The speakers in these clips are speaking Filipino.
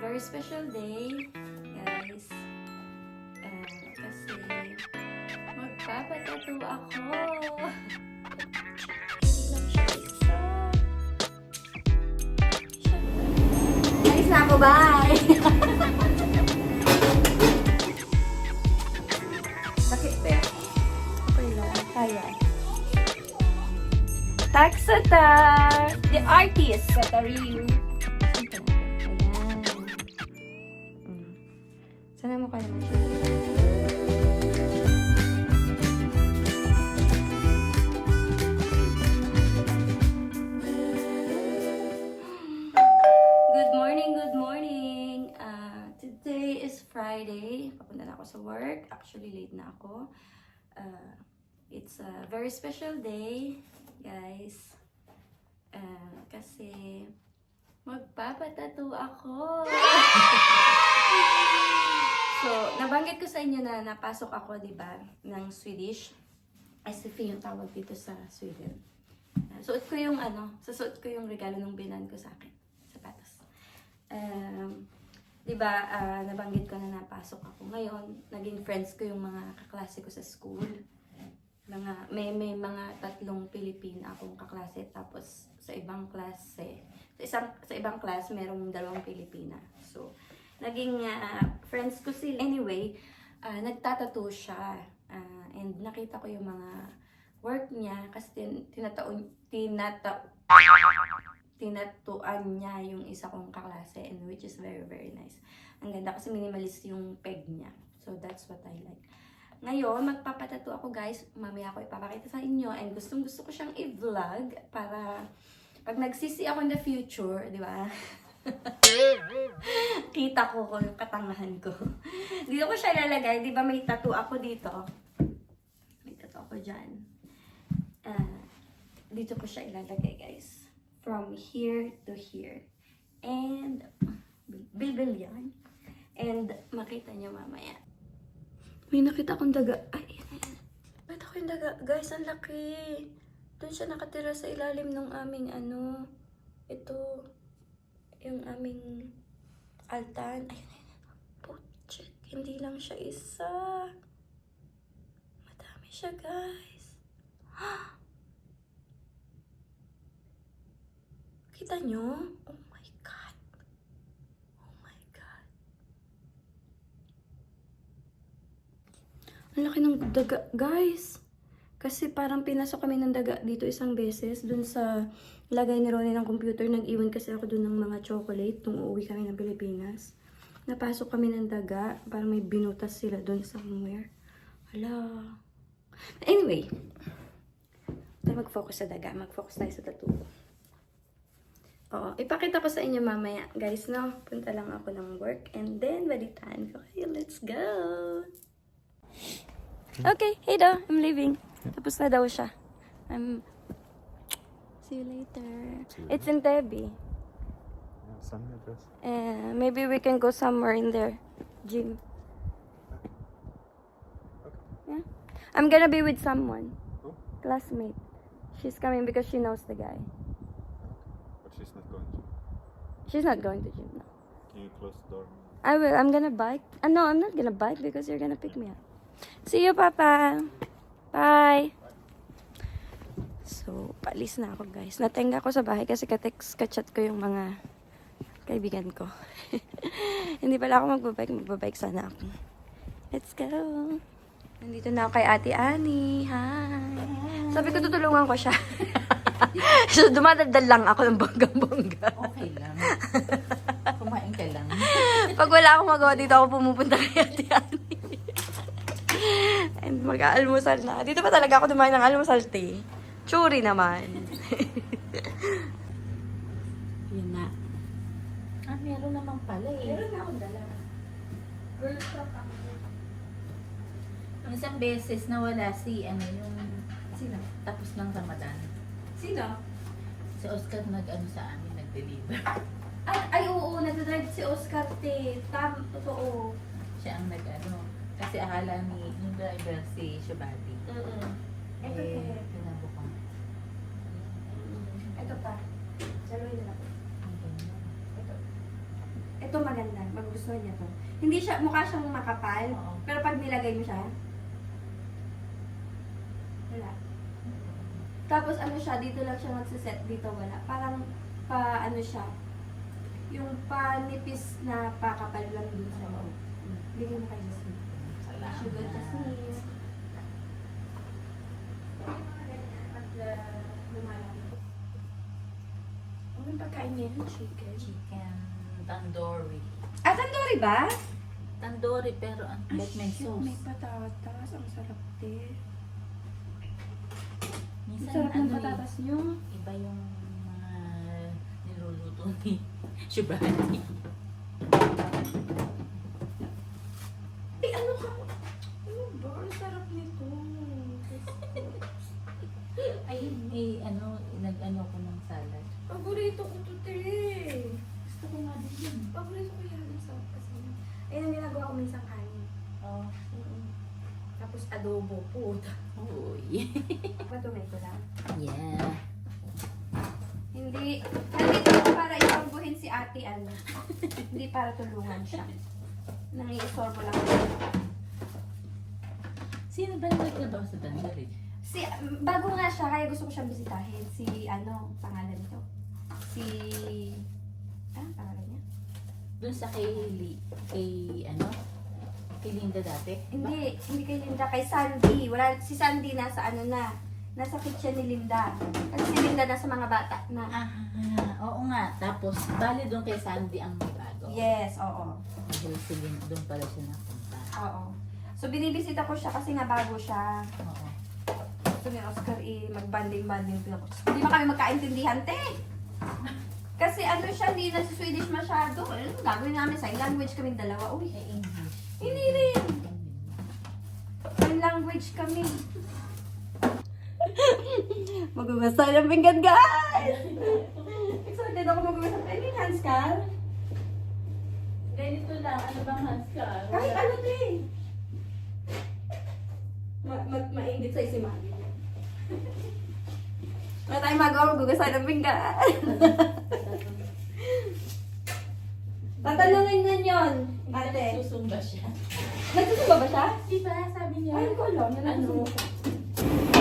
very special day, guys. Uh, kasi magpapatato ako. Alis na ako, bye! Sakit, be. Okay lang, kaya. Taxatar! The artist sa mo. Good morning, good morning. Uh, today is Friday. Papunta na ako sa work. Actually, late na ako. Uh, it's a very special day, guys. Uh, kasi magpapatato ako. so, nabanggit ko sa inyo na napasok ako, di ba, ng Swedish. SFA yung tawag dito sa Sweden. Uh, suot ko yung ano, susuot ko yung regalo ng binan ko sa akin. Sapatos. Um, di ba, ah, nabanggit ko na napasok ako. Ngayon, naging friends ko yung mga kaklase ko sa school. Mga, may, may mga tatlong Pilipina akong kaklase. Tapos, sa ibang klase, sa isang sa ibang class, merong dalawang Pilipina. So, naging ah, friends ko sila. Anyway, ah, nagtatato siya. Ah, and nakita ko yung mga work niya kasi tin, tinataon, tinata, tinatuan niya yung isa kong kaklase and which is very very nice. Ang ganda kasi minimalist yung peg niya. So that's what I like. Ngayon, magpapatato ako guys. Mamaya ako ipapakita sa inyo and gustong gusto ko siyang i-vlog para pag nagsisi ako in the future, di ba? Kita ko ko yung katangahan ko. dito ko siya ilalagay. Di ba may tattoo ako dito? May tattoo ako dyan. Ah, dito ko siya ilalagay guys. From here to here. And, bilbil yan. And, makita niyo mamaya. May nakita akong daga. Ay, yan. Ba't ako yung daga? Guys, ang laki. Doon siya nakatira sa ilalim ng aming ano. Ito. Yung aming altan. Ayun, ayun. Puchik. Hindi lang siya isa. Madami siya, guys. Kita nyo? Oh my God. Oh my God. Ang laki ng daga, guys. Kasi parang pinasok kami ng daga dito isang beses. Dun sa lagay ni Ronnie ng computer. Nag-iwan kasi ako dun ng mga chocolate nung uuwi kami ng Pilipinas. Napasok kami ng daga. Parang may binutas sila dun somewhere. Hala. Anyway. Tayo mag-focus sa daga. Mag-focus tayo sa tattoo. Oo. Ipakita ko sa inyo mamaya. Guys, no? Punta lang ako ng work. And then, balitaan ko. Okay, let's go! Okay, hey daw. I'm leaving. Tapos na daw siya. I'm... See you later. See you It's in Tebi. Yeah, send me address. Uh, maybe we can go somewhere in there. Gym. Yeah. I'm gonna be with someone. Who? Classmate. She's coming because she knows the guy. But she's not going to. She's not going to gym now. Can you close the door? I will. I'm gonna bike. Uh, no, I'm not gonna bike because you're gonna pick me up. See you, Papa. Bye. So, paalis na ako, guys. Natenga ko sa bahay kasi katext, kachat ko yung mga kaibigan ko. Hindi pala ako magbabike. Magbabike sana ako. Let's go. Nandito na ako kay Ate Annie. Hi. Sabi ko tutulungan ko siya. so, dumadaldal lang ako ng bonggang-bongga. Okay lang. Kumain ka lang. Pag wala akong magawa dito, ako pumupunta kay Ate Ani. And mag-aalmusal na. Dito pa talaga ako dumain ng almusal, te. Churi naman. Yun na. Ah, meron naman pala eh. na akong dala. Girl shop ako. Ang isang beses nawala si, ano yung, Sino? tapos ng Ramadan. Sino? Si Oscar nag-ano sa amin, nag-deliver. Ay, ay oo, nagdadrive si Oscar, te. Tam, totoo. Siya ang nag-ano. Kasi akala ni yung driver si Shabati. Mm-mm. Ito, Eh, tinabo ko. Ito pa. Saluhin na lang. Ito. Ito maganda. Magugustuhan niya to. Hindi siya, mukha siyang makapal. Oo. Pero pag nilagay mo siya, wala. Tapos ano siya, dito lang siya nagsiset, dito wala. Parang pa ano siya, yung panipis na pakapal lang dun sa loob. Bigyan mo kay Jasmine. Sugar lumalaki. Ano yung pagkain niya? Chicken. Chicken tandoori. Ah, tandoori ba? Tandoori pero ang bet may Cute, May sauce. patatas. Ang sarap din. Ang Minsan sarap ng ano eh, patatas niyo. iba yung mga niluluto ni Shubhani. Eh, ano ka? Ano ba? Ang sarap nito. Ay, may ano, nag-ano ko ng salad. Paborito ko to, te. Gusto ko nga din yun. Paborito ko yan. Ang sarap kasi. Ayun ang ginagawa ko minsan kanin. Oh, Mm-mm. Tapos adobo, puta. uy. Patumay ko lang. yeah. Hindi, nandito ako para ipangguhin si ate, ano. Hindi para tulungan siya. Nangiisorbo lang. Sino ba yung nagtrabaho sa tandoori? Si, bago nga siya, kaya gusto ko siyang bisitahin. Si, ano, pangalan nito? Si, ah, pangalan niya? Doon sa kay, kay ano? Kay Linda dati? Hindi, hindi kay Linda, kay Sandy. Wala, si Sandy nasa ano na, nasa kitchen ni Linda. Kasi si Linda nasa mga bata na. Ah, oo nga. Tapos, bali doon kay Sandy ang may bago. Yes, oo. Dahil si Linda, doon pala siya napunta. Oo. So, binibisita ko siya kasi nga bago siya. Oo. Gusto ni Oscar eh, mag-banding-banding din ako. Hindi ba kami magkaintindihan, te? Kasi ano siya, hindi na si Swedish masyado. Ano, gagawin namin sign language kami dalawa. Uy, Eh. Hindi rin. Sign language kami. Magugasa ng pinggan, guys! Excited ako magugasa. Ay, may hands ka? Ganito lang. Ano bang hands ka? Kahit ano, te. Ma ma maingit sa'yo si Mami. Wala tayong magawa, magugasa ng pinggan. Tatanungin na yun, ate. Susumba siya. Nagsusumba ba siya? Diba? Sabi niya. Ay, ko alam. Ano? nagsusumba.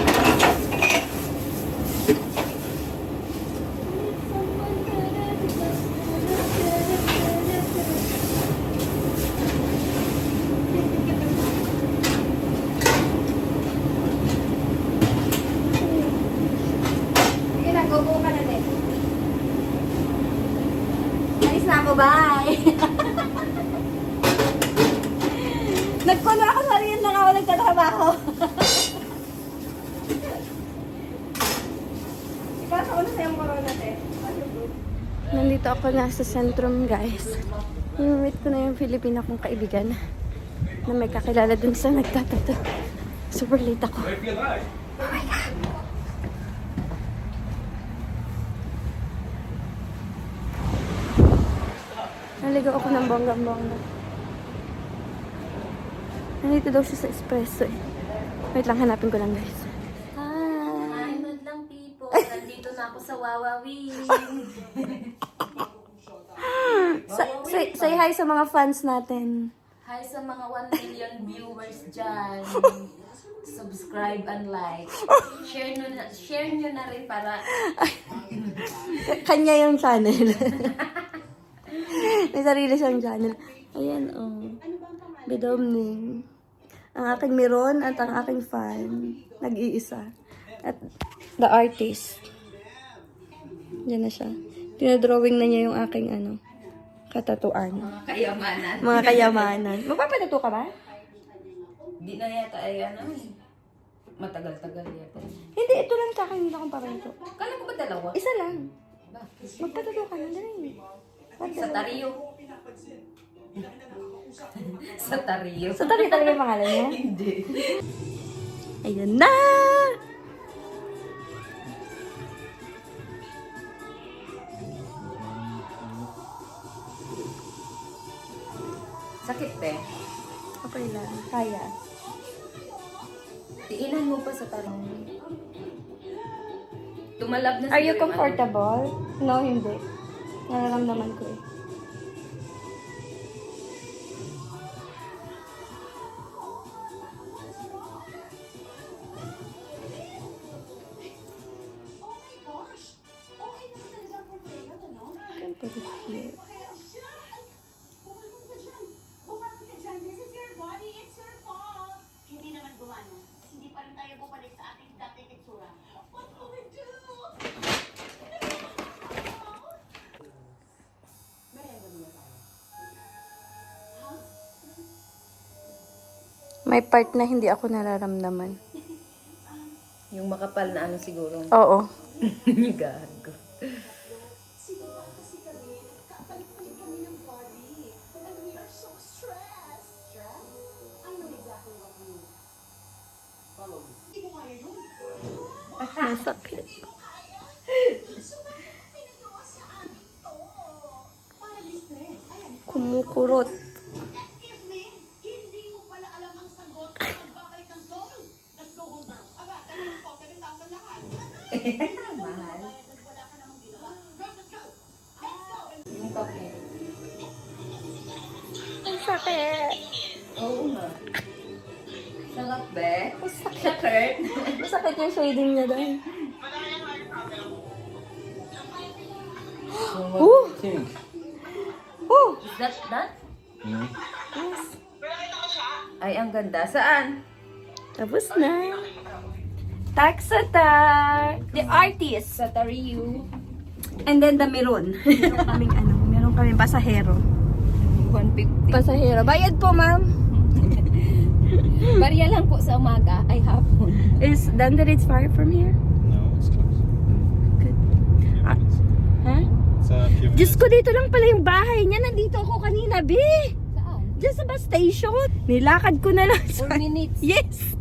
Sige na, go ka na din. Alis na ako, bye! Nagkuno ako sa rin lang ako nagtatrabaho. Ipasa ko na sa yung corona, te. Nandito ako na sa sentrum, guys. Nimit ko na yung Filipina kong kaibigan na may kakilala dun sa nagtatato. Super late ako. Oh my God! Naligaw ako ng bonggang-bongga. Nandito daw siya sa espresso eh. Wait lang, hanapin ko lang guys. Hi! Hi, lang people. Nandito na ako sa Wawawin. Sa- say, hi sa mga fans natin. Hi sa mga 1 million viewers dyan. Subscribe and like. Share nyo na, share nyo na rin para Kanya yung channel. May sarili siyang channel. Ayan, oh. Bidomning. Ang aking Miron at ang aking fan. Nag-iisa. At the artist. Diyan na siya. Tinadrawing na niya yung aking ano, katatuan. mga kayamanan. Mga kayamanan. Magpapatato ka ba? Di na yata ay ano eh. Matagal-tagal yata. Hindi, ito lang sa akin. Hindi akong papatato. Kala ko ba dalawa? Isa lang. Bakit? Magpatato ka na dali. Sa Tario. sa Tario. Sa tabi talaga yung pangalan niya? Hindi. Ayan na! Sakit te. Okay lang. Kaya. Tiinan mo pa sa tarong. Tumalab na Are you ano. comfortable? No, hindi. Nararamdaman ko eh. May part na hindi ako nararamdaman. Yung makapal na ano siguro. Oo. Gago. Masakit. Kumukurot. Sakit. Oo nga. Sarap be? Sakit. Masakit yung shading niya dahil. Ooh! Ooh! Is that that? Hmm? Yes. Ay, ang ganda. Saan? Tapos na. Taxatar! The artist. Sa Tariu. And then the meron. meron kaming ano, meron kaming pasahero. 150. Pasahero. Bayad po, ma'am. Barya lang po sa umaga. Ay, hapon. Is Dunderits far from here? No, it's close. Good. Ah. Ha? It's a few Diyos minutes. ko, dito lang pala yung bahay niya. Nandito ako kanina, B. Saan? Diyan sa bus station. Nilakad ko na lang. 4 minutes. Yes!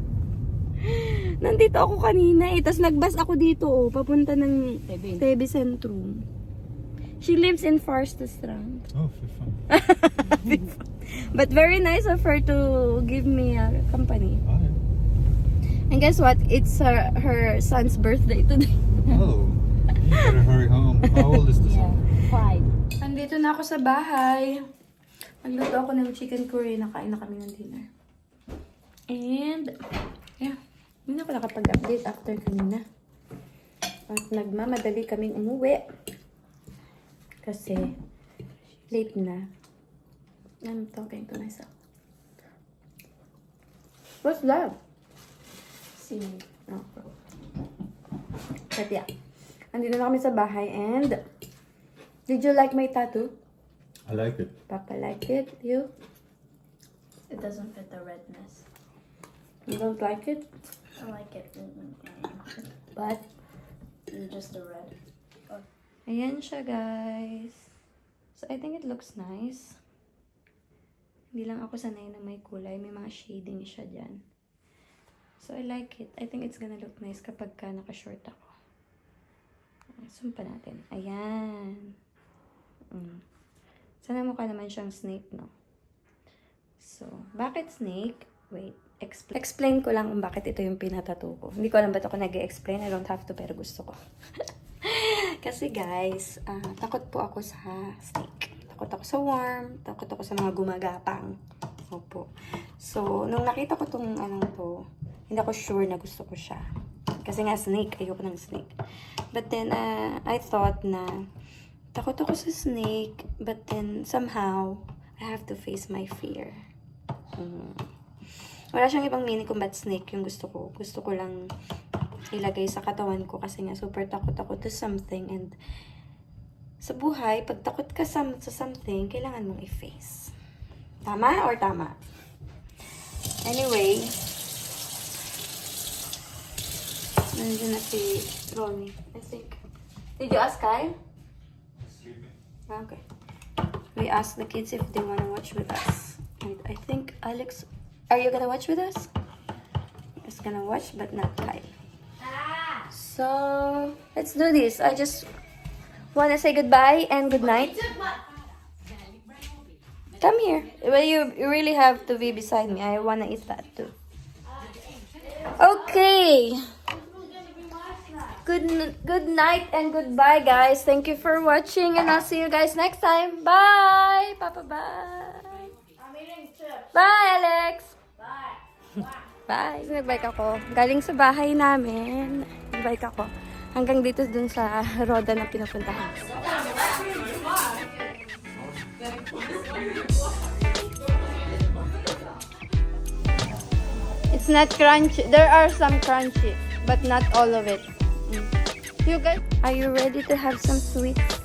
Nandito ako kanina eh. Tapos nagbas ako dito oh, papunta ng Tebe. Tebe Centrum. She lives in Farstastrand. Oh, for fun. But very nice of her to give me a company. Oh, And guess what? It's her, her son's birthday today. oh, you better hurry home. How old is the Yeah. son? Five. Andito na ako sa bahay. Nagluto ako ng chicken curry. Nakain na kami ng dinner. And, yeah. Hindi na ako nakapag-update after kanina. At nagmamadali kaming umuwi. Kasi, late na. I'm talking to myself. What's that? Si, no. But yeah. Andito na kami sa bahay and did you like my tattoo? I like it. Papa like it? You? It doesn't fit the redness. You don't like it? I like it. But, It's just the red. ayan siya guys. So, I think it looks nice. Hindi lang ako sanay na may kulay. May mga shading siya dyan. So, I like it. I think it's gonna look nice kapag ka naka-short ako. Zoom pa natin. Ayan. Mm. Sana mukha naman siyang snake, no? So, bakit snake? Wait. Expl- explain ko lang kung bakit ito yung pinatato ko. Hindi ko alam ba't ako nag explain I don't have to, pero gusto ko. Kasi guys, ah, takot po ako sa snake. Takot ako sa worm. Takot ako sa mga gumagapang. Opo. So, nung nakita ko tong anong to, hindi ako sure na gusto ko siya. Kasi nga snake, ayoko ng snake. But then, ah, I thought na takot ako sa snake, but then somehow, I have to face my fear. Mm. Wala siyang ibang meaning kung ba't snake yung gusto ko. Gusto ko lang ilagay sa katawan ko kasi nga super takot ako to something and sa buhay, pag takot ka sa, sa something, kailangan mong i-face. Tama or tama? Anyway, nandiyan na si Ronnie, I think. Did you ask Kyle? Ah, Okay. We asked the kids if they want to watch with us. And I think Alex, are you gonna watch with us? Is gonna watch, but not Kyle. So let's do this. I just wanna say goodbye and good night. Come here. Well, you, you really have to be beside me. I wanna eat that too. Okay. Good good night and goodbye, guys. Thank you for watching, and I'll see you guys next time. Bye, Papa. Bye. Bye, Alex. Bye. Nagbike ako. Galing sa bahay namin. Nagbike ako. Hanggang dito dun sa roda na pinupuntahan. It's not crunchy. There are some crunchy, but not all of it. Mm. You guys, are you ready to have some sweets?